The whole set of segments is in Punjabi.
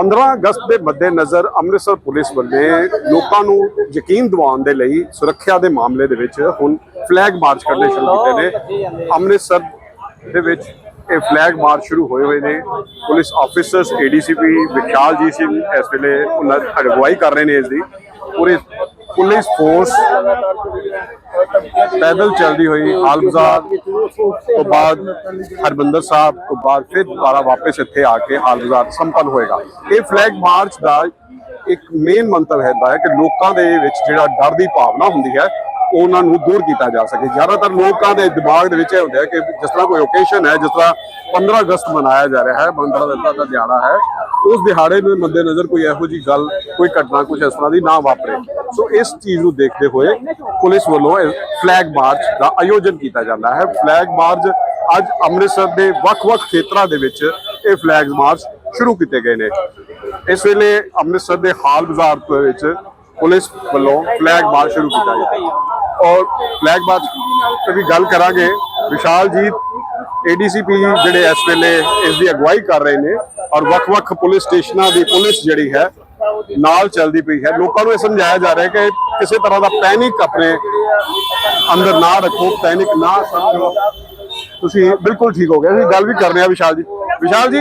15 ਅਗਸਤ ਦੇ ਮੱਦੇਨਜ਼ਰ ਅੰਮ੍ਰਿਤਸਰ ਪੁਲਿਸ ਵੱਲੇ ਲੋਕਾਂ ਨੂੰ ਯਕੀਨ ਦਿਵਾਉਣ ਦੇ ਲਈ ਸੁਰੱਖਿਆ ਦੇ ਮਾਮਲੇ ਦੇ ਵਿੱਚ ਹੁਣ ਫਲੈਗ ਮਾਰਚ ਕਰਨੇ ਸ਼ੁਰੂ ਕੀਤੇ ਨੇ। ਅੰਮ੍ਰਿਤਸਰ ਦੇ ਵਿੱਚ ਇਹ ਫਲੈਗ ਮਾਰਚ ਸ਼ੁਰੂ ਹੋਏ ਹੋਏ ਨੇ। ਪੁਲਿਸ ਆਫੀਸਰਸ ਏਡੀਸੀਪੀ ਵਿਖਿਆਲ ਜੀ ਸਿੰਘ ਇਸ ਵੇਲੇ ਉਹਨਾਂ ਅਗਵਾਈ ਕਰ ਰਹੇ ਨੇ ਇਸ ਦੀ। ਪੂਰੀ ਪੁਲਿਸ ਫੋਰਸ ਪੈਦਲ ਚੱਲਦੀ ਹੋਈ ਹਾਲ ਬਾਜ਼ਾਰ ਤੋਂ ਬਾਅਦ ਹਰਬੰਦਰ ਸਾਹਿਬ ਤੋਂ ਬਾਅਦ ਫਿਰ ਦੁਬਾਰਾ ਵਾਪਸ ਇੱਥੇ ਆ ਕੇ ਹਾਲ ਬਾਜ਼ਾਰ ਸੰਪੰਨ ਹੋਏਗਾ। ਇਹ ਫਲੈਗ ਮਾਰਚ ਦਾ ਇੱਕ ਮੇਨ ਮੰਤਵ ਹੈਦਾ ਹੈ ਕਿ ਲੋਕਾਂ ਦੇ ਵਿੱਚ ਜਿਹੜਾ ਡਰ ਦੀ ਭਾਵਨਾ ਹੁੰਦੀ ਹੈ ਉਹਨਾਂ ਨੂੰ ਦੂਰ ਕੀਤਾ ਜਾ ਸਕੇ। ਜ਼ਿਆਦਾਤਰ ਲੋਕਾਂ ਦੇ ਦਿਮਾਗ ਦੇ ਵਿੱਚ ਇਹ ਹੁੰਦਾ ਹੈ ਕਿ ਜਿਸ ਤਰ੍ਹਾਂ ਕੋਈ ਓਕੇਸ਼ਨ ਹੈ, ਜਿਸ ਤਰ੍ਹਾਂ 15 ਅਗਸਤ ਮਨਾਇਆ ਜਾ ਰਿਹਾ ਹੈ, ਬੰਦਰਾ ਦਸਤਾ ਦਾ ਦਿਹਾੜਾ ਹੈ, ਉਸ ਦਿਹਾੜੇ ਨੂੰ ਮੱਦੇਨਜ਼ਰ ਕੋਈ ਇਹੋ ਜੀ ਗੱਲ, ਕੋਈ ਘਟਨਾ ਕੁਝ ਇਸ ਤਰ੍ਹਾਂ ਦੀ ਨਾ ਵਾਪਰੇ। ਸੋ ਇਸ ਚੀਜ਼ ਨੂੰ ਦੇਖਦੇ ਹੋਏ ਪੁਲਿਸ ਵੱਲੋਂ ਫਲੈਗ ਮਾਰਚ ਦਾ ਆਯੋਜਨ ਕੀਤਾ ਜਾਂਦਾ ਹੈ। ਫਲੈਗ ਮਾਰਚ ਅੱਜ ਅੰਮ੍ਰਿਤਸਰ ਦੇ ਵੱਖ-ਵੱਖ ਖੇਤਰਾਂ ਦੇ ਵਿੱਚ ਇਹ ਫਲੈਗ ਮਾਰਚ ਸ਼ੁਰੂ ਕੀਤੇ ਗਏ ਨੇ। ਇਸ ਵੇਲੇ ਅੰਮ੍ਰਿਤਸਰ ਦੇ ਹਾਲ ਬਾਜ਼ਾਰ ਦੇ ਵਿੱਚ ਪੁਲਿਸ ਵੱਲੋਂ ਫਲੈਗ ਮਾਰਚ ਸ਼ੁਰੂ ਕੀਤਾ ਗਿਆ। ਔਰ ਫਲੈਗ ਮਾਰਚ ਤੇ ਗੱਲ ਕਰਾਂਗੇ ਵਿਸ਼ਾਲ ਜੀ ਏਡੀਸੀਪੀ ਜਿਹੜੇ ਇਸ ਵੇਲੇ ਇਸ ਦੀ ਅਗਵਾਈ ਕਰ ਰਹੇ ਨੇ ਔਰ ਵੱਖ-ਵੱਖ ਪੁਲਿਸ ਸਟੇਸ਼ਨਾਂ ਦੀ ਪੁਲਿਸ ਜਿਹੜੀ ਹੈ, ਨਾਲ ਚੱਲਦੀ ਪਈ ਹੈ। ਲੋਕਾਂ ਨੂੰ ਇਹ ਸਮਝਾਇਆ ਜਾ ਰਿਹਾ ਹੈ ਕਿ ਕਿਸੇ ਤਰ੍ਹਾਂ ਦਾ ਪੈਨਿਕ ਆਪਣੇ ਅੰਦਰ ਨਾ ਰੱਖੋ, ਪੈਨਿਕ ਨਾ ਸਮਝੋ। ਤੁਸੀਂ ਬਿਲਕੁਲ ਠੀਕ ਹੋ ਗਏ। ਅਸੀਂ ਗੱਲ ਵੀ ਕਰ ਰਹੇ ਹਾਂ ਵਿਸ਼ਾਲ ਜੀ ਵਿਸ਼ਾਲ ਜੀ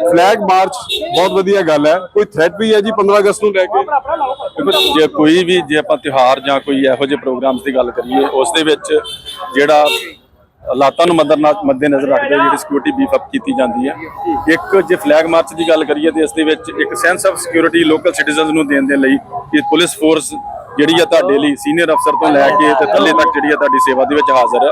ਫਲੈਗ ਮਾਰਚ ਬਹੁਤ ਵਧੀਆ ਗੱਲ ਹੈ। ਕੋਈ ਥ੍ਰੈਟ ਵੀ ਹੈ ਜੀ 15 ਅਗਸਤ ਨੂੰ ਲੈ ਕੇ? ਦੇਖੋ, ਜੇ ਕੋਈ ਵੀ, ਜੇ ਆਪਾਂ ਤਿਉਹਾਰ ਜਾਂ ਕੋਈ ਇਹੋ ਜਿਹੇ ਪ੍ਰੋਗਰਾਮਸ ਦੀ ਗੱਲ ਕਰੀਏ, ਉਸ ਦੇ ਵਿੱਚ ਜਿਹੜਾ ਹਾਲਾਤਾਂ ਨੂੰ ਮੱਦਰ ਮੱਦੇ ਨਜ਼ਰ ਰੱਖਦੇ ਹੋਏ ਜਿਹੜੀ ਸਿਕਿਉਰਿਟੀ ਬੀਫ ਅਪ ਕੀਤੀ ਜਾਂਦੀ ਹੈ, ਇੱਕ ਜੇ ਫਲੈਗ ਮਾਰਚ ਦੀ ਗੱਲ ਕਰੀਏ ਤੇ ਇਸ ਦੇ ਵਿੱਚ ਇੱਕ sense of security local citizens ਨੂੰ ਦੇਣ ਦੇ ਲਈ ਕਿ ਪੁਲਿਸ ਫੋਰਸ ਜਿਹੜੀ ਆ ਤੁਹਾਡੇ ਲਈ ਸੀਨੀਅਰ ਅਫਸਰ ਤੋਂ ਲੈ ਕੇ ਤੇ ਥੱਲੇ ਤੱਕ ਜਿਹੜੀ ਆ ਤੁਹਾਡੀ ਸੇਵਾ ਦੇ ਵਿੱਚ ਹਾਜ਼ਰ ਹੈ।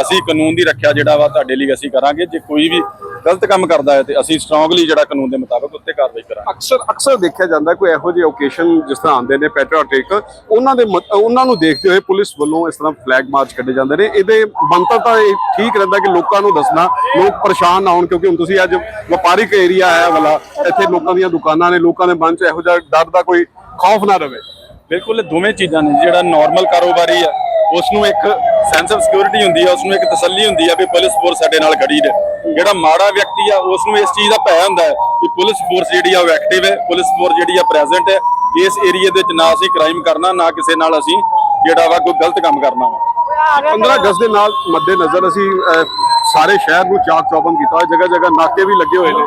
ਅਸੀਂ ਕਾਨੂੰਨ ਦੀ ਰੱਖਿਆ ਜਿਹੜਾ ਵਾ ਤੁਹਾਡੇ ਲਈ ਅਸੀਂ ਕਰਾਂਗੇ। ਜੇ ਕੋਈ ਵੀ ਗਲਤ ਕੰਮ ਕਰਦਾ ਹੈ ਤੇ ਅਸੀਂ ਸਟਰੋਂਗਲੀ ਜਿਹੜਾ ਕਾਨੂੰਨ ਦੇ ਮੁਤਾਬਕ ਉੱਤੇ ਕਾਰਵਾਈ ਕਰਾਂਗੇ। ਅਕਸਰ ਅਕਸਰ ਦੇਖਿਆ ਜਾਂਦਾ ਕੋਈ ਇਹੋ ਜਿਹੇ ਓਕੇਸ਼ਨ ਜਿਸ ਤਰ੍ਹਾਂ ਆਉਂਦੇ ਨੇ ਪੈਟਰੀਓਟਿਕ ਉਹਨਾਂ ਦੇ ਉਹਨਾਂ ਨੂੰ ਦੇਖਦੇ ਹੋਏ ਪੁਲਿਸ ਵੱਲੋਂ ਇਸ ਤਰ੍ਹਾਂ ਫਲੈਗ ਮਾਰਚ ਕੱਢੇ ਜਾਂਦੇ ਨੇ। ਇਹਦੇ ਮੰਤਵ ਤਾਂ ਇਹ ਠੀਕ ਰਹਿੰਦਾ ਕਿ ਲੋਕਾਂ ਨੂੰ ਦੱਸਣਾ, ਲੋਕ ਪਰੇਸ਼ਾਨ ਨਾ ਹੋਣ ਕਿਉਂਕਿ ਹੁਣ ਤੁਸੀਂ ਅੱਜ ਵਪਾਰਿਕ ਏਰੀਆ ਹੈ ਵਾਲਾ, ਇੱਥੇ ਲੋਕਾਂ ਦੀਆਂ ਦੁਕਾਨਾਂ ਨੇ, ਲੋਕਾਂ ਦੇ ਮਨ 'ਚ ਇਹੋ ਜਿਹਾ ਡਰ ਦਾ ਕੋਈ ਖੌਫ ਨਾ ਰਵੇ। ਬਿਲਕੁਲ ਦੋਵੇਂ ਚੀਜ਼ਾਂ ਨੇ, ਜਿਹੜਾ ਨਾਰਮਲ ਕਾਰੋਬਾਰੀ ਆ ਉਸ ਨੂੰ ਇੱਕ ਸੈਂਸ ਆਫ ਸਿਕਿਉਰਿਟੀ ਹੁੰਦੀ ਆ ਉਸ ਨੂੰ ਇੱਕ ਤਸੱਲੀ ਹੁੰਦੀ ਆ ਵੀ ਪੁਲਿਸ ਫੋਰਸ ਸਾਡੇ ਨਾਲ ਖੜੀ ਨੇ ਜਿਹੜਾ ਮਾੜਾ ਵਿਅਕਤੀ ਆ ਉਸ ਨੂੰ ਇਸ ਚੀਜ਼ ਦਾ ਭੈ ਹੁੰਦਾ ਹੈ ਕਿ ਪੁਲਿਸ ਫੋਰਸ ਜਿਹੜੀ ਆ ਉਹ ਐਕਟਿਵ ਹੈ ਪੁਲਿਸ ਫੋਰਸ ਜਿਹੜੀ ਆ ਪ੍ਰੈਜ਼ੈਂਟ ਹੈ, ਇਸ ਏਰੀਆ ਦੇ ਵਿੱਚ ਨਾ ਅਸੀਂ ਕ੍ਰਾਈਮ ਕਰਨਾ, ਨਾ ਕਿਸੇ ਨਾਲ ਅਸੀਂ ਜਿਹੜਾ ਵਾ ਕੋਈ ਗਲਤ ਕੰਮ ਕਰਨਾ ਵਾ। 15 ਅਗਸਤ ਦੇ ਨਾਲ ਮੱਦੇ ਨਜ਼ਰ ਅਸੀਂ ਸਾਰੇ ਸ਼ਹਿਰ ਨੂੰ ਚਾਕ ਚੌਬੰਦ ਕੀਤਾ ਜਗ੍ਹਾ ਜਗ੍ਹਾ ਨਾਕੇ ਵੀ ਲੱਗੇ ਹੋਏ ਨੇ।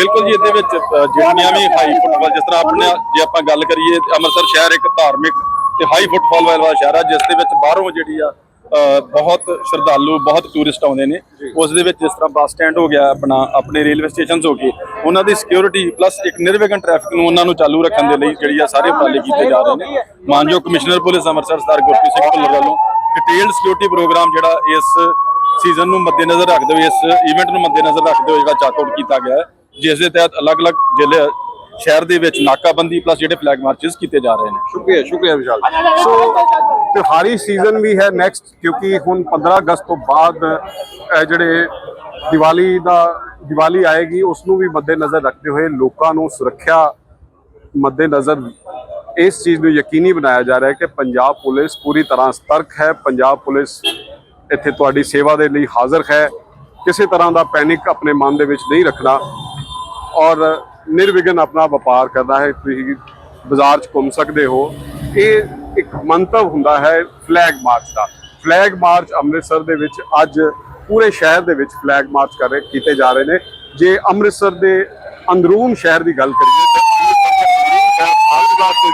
ਬਿਲਕੁਲ ਜੀ ਇਹਦੇ ਵਿੱਚ ਜਿਹੜੀਆਂ ਵੀ ਹਾਈ ਫੁੱਟਫਾਲ ਜਿਸ ਤਰ੍ਹਾਂ ਆਪਣੇ ਜੇ ਆਪਾਂ ਗੱਲ ਕਰੀਏ ਅੰਮ੍ਰਿਤਸਰ ਸ਼ਹਿਰ ਇੱਕ ਧਾਰਮਿਕ ਤੇ ਹਾਈ ਫੁੱਟਫਾਲ ਵਾਲਾ ਸ਼ਹਿਰ ਆ ਜਿਸ ਦੇ ਵਿੱਚ ਬਾਹਰੋਂ ਜਿਹੜੀ ਆ ਬਹੁਤ ਸ਼ਰਧਾਲੂ ਬਹੁਤ ਟੂਰਿਸਟ ਆਉਂਦੇ ਨੇ। ਉਸ ਦੇ ਵਿੱਚ ਜਿਸ ਤਰ੍ਹਾਂ ਬੱਸ ਸਟੈਂਡ ਹੋ ਗਿਆ ਆਪਣਾ ਆਪਣੇ ਰੇਲਵੇ ਸਟੇਸ਼ਨਸ ਹੋ ਗਏ ਉਹਨਾਂ ਦੀ ਸਿਕਿਉਰਿਟੀ ਪਲੱਸ ਇੱਕ ਨਿਰਵਿਘਨ ਟ੍ਰੈਫਿਕ ਨੂੰ ਉਹਨਾਂ ਨੂੰ ਚਾਲੂ ਰੱਖਣ ਦੇ ਲਈ ਜਿਹੜੀ ਆ ਸਾਰੇ ਉਪਰਾਲੇ ਕੀਤੇ ਜਾ ਰਹੇ ਨੇ। ਮਾਨਯੋਗ ਕਮਿਸ਼ਨਰ ਪੁਲਿਸ ਅੰਮ੍ਰਿਤਸਰ ਸਰਦਾਰ ਗੁਰਪ੍ਰੀਤ ਸਿੰਘ ਭੁੱਲਰ ਵੱਲੋਂ ਡਿਟੇਲਡ ਸਿਕਿਉਰਿਟੀ ਪ੍ਰੋਗਰਾਮ ਜਿਹੜਾ ਇਸ ਸੀਜ਼ਨ ਨੂੰ ਮੱਦੇਨਜ਼ਰ ਰੱਖਦੇ ਹੋਏ ਇਸ ਇਵੈਂਟ ਨੂੰ ਮੱਦੇਨਜ਼ਰ ਰੱਖਦੇ ਹੋਏ ਜਿਹੜਾ ਚਾਕ ਆਊਟ ਕੀਤਾ ਗਿਆ ਹੈ। ਜਿਸ ਦੇ ਤਹਿਤ ਅਲੱਗ-ਅਲੱਗ ਜ਼ਿਲ੍ਹੇ ਸ਼ਹਿਰ ਦੇ ਵਿੱਚ ਨਾਕਾਬੰਦੀ ਪਲੱਸ ਜਿਹੜੇ ਫਲੈਗ ਮਾਰਚਸ ਕੀਤੇ ਜਾ ਰਹੇ ਨੇ। ਸ਼ੁਕਰੀਆ ਸ਼ੁਕਰੀਆ ਵਿਸ਼ਾਲ। ਸੋ ਤਿਉਹਾਰੀ ਸੀਜ਼ਨ ਵੀ ਹੈ ਨੈਕਸਟ ਕਿਉਂਕਿ ਹੁਣ 15 ਅਗਸਤ ਤੋਂ ਬਾਅਦ ਇਹ ਜਿਹੜੇ ਦੀਵਾਲੀ ਦਾ ਦੀਵਾਲੀ ਆਏਗੀ ਉਸ ਨੂੰ ਵੀ ਮੱਦੇਨਜ਼ਰ ਰੱਖਦੇ ਹੋਏ ਲੋਕਾਂ ਨੂੰ ਸੁਰੱਖਿਆ ਮੱਦੇਨਜ਼ਰ ਇਸ ਚੀਜ਼ ਨੂੰ ਯਕੀਨੀ ਬਣਾਇਆ ਜਾ ਰਿਹਾ ਹੈ ਕਿ ਪੰਜਾਬ ਪੁਲਿਸ ਪੂਰੀ ਤਰ੍ਹਾਂ ਸਤਰਕ ਹੈ। ਪੰਜਾਬ ਪੁਲਿਸ ਇੱਥੇ ਤੁਹਾਡੀ ਸੇਵਾ ਦੇ ਲਈ ਹਾਜ਼ਰ ਹੈ। ਕਿਸੇ ਤਰ੍ਹਾਂ ਦਾ ਪੈਨਿਕ ਆਪਣੇ ਮਨ ਦੇ ਵਿੱਚ ਨਹੀਂ ਰੱਖਣਾ। ਔਰ ਨਿਰਵਿਘਨ ਆਪਣਾ ਵਪਾਰ ਕਰਦਾ ਹੈ, ਤੁਸੀਂ ਬਾਜ਼ਾਰ 'ਚ ਘੁੰਮ ਸਕਦੇ ਹੋ। ਇਹ ਇੱਕ ਮੰਤਵ ਹੁੰਦਾ ਹੈ ਫਲੈਗ ਮਾਰਚ ਦਾ। ਫਲੈਗ ਮਾਰਚ ਅੰਮ੍ਰਿਤਸਰ ਦੇ ਵਿੱਚ ਅੱਜ ਪੂਰੇ ਸ਼ਹਿਰ ਦੇ ਵਿੱਚ ਫਲੈਗ ਮਾਰਚ ਕਰ ਰਹੇ, ਕੀਤੇ ਜਾ ਰਹੇ ਨੇ। ਜੇ ਅੰਮ੍ਰਿਤਸਰ ਦੇ ਅੰਦਰੂਨ ਸ਼ਹਿਰ ਦੀ ਗੱਲ ਕਰੀਏ ਤਾਂ ਅੰਮ੍ਰਿਤਸਰ ਦੇ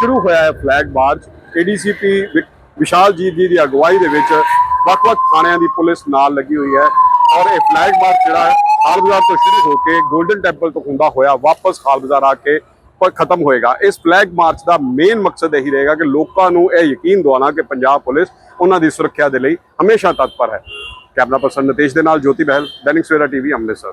ਸ਼ੁਰੂ ਹੋਇਆ ਹੈ flag march ADCP Vishal Jeet ji ਦੀ ਦੀ ਅਗਵਾਈ ਦੇ ਵਿੱਚ ਵੱਖ-ਵੱਖ ਥਾਣਿਆਂ ਦੀ ਪੁਲਿਸ ਨਾਲ ਲੱਗੀ ਹੋਈ ਹੈ। ਔਰ ਇਹ ਫਲੈਗ ਮਾਰਚ ਜਿਹੜਾ ਹੈ ਖਾਲ ਬਾਜ਼ਾਰ ਤੋਂ ਸ਼ੁਰੂ ਹੋ ਕੇ 골ਡਨ ਟੈਂਪਲ ਤੋਂ ਹੁੰਦਾ ਹੋਇਆ ਵਾਪਸ ਖਾਲ ਬਾਜ਼ਾਰ ਆ ਕੇ ਪਰ ਖਤਮ ਹੋਏਗਾ। ਇਸ ਫਲੈਗ ਮਾਰਚ ਦਾ ਮੇਨ ਮਕਸਦ ਇਹੀ ਰਹੇਗਾ ਕਿ ਲੋਕਾਂ ਨੂੰ ਇਹ ਯਕੀਨ ਦਿਵਾਉਣਾ ਕਿ ਪੰਜਾਬ ਪੁਲਿਸ ਉਹਨਾਂ ਦੀ ਸੁਰੱਖਿਆ ਦੇ ਲਈ ਹਮੇਸ਼ਾ ਤਤਪਰ ਹੈ। ਕੈਮਰਾ ਪਰਸਨ ਨਤੇਸ਼ ਦੇ ਨਾਲ ਜੋਤੀ ਬਹਿਲ, ਦੈਨਿਕ ਸਵੇਰਾ ਟੀਵੀ, ਅੰਮ੍ਰਿਤਸਰ।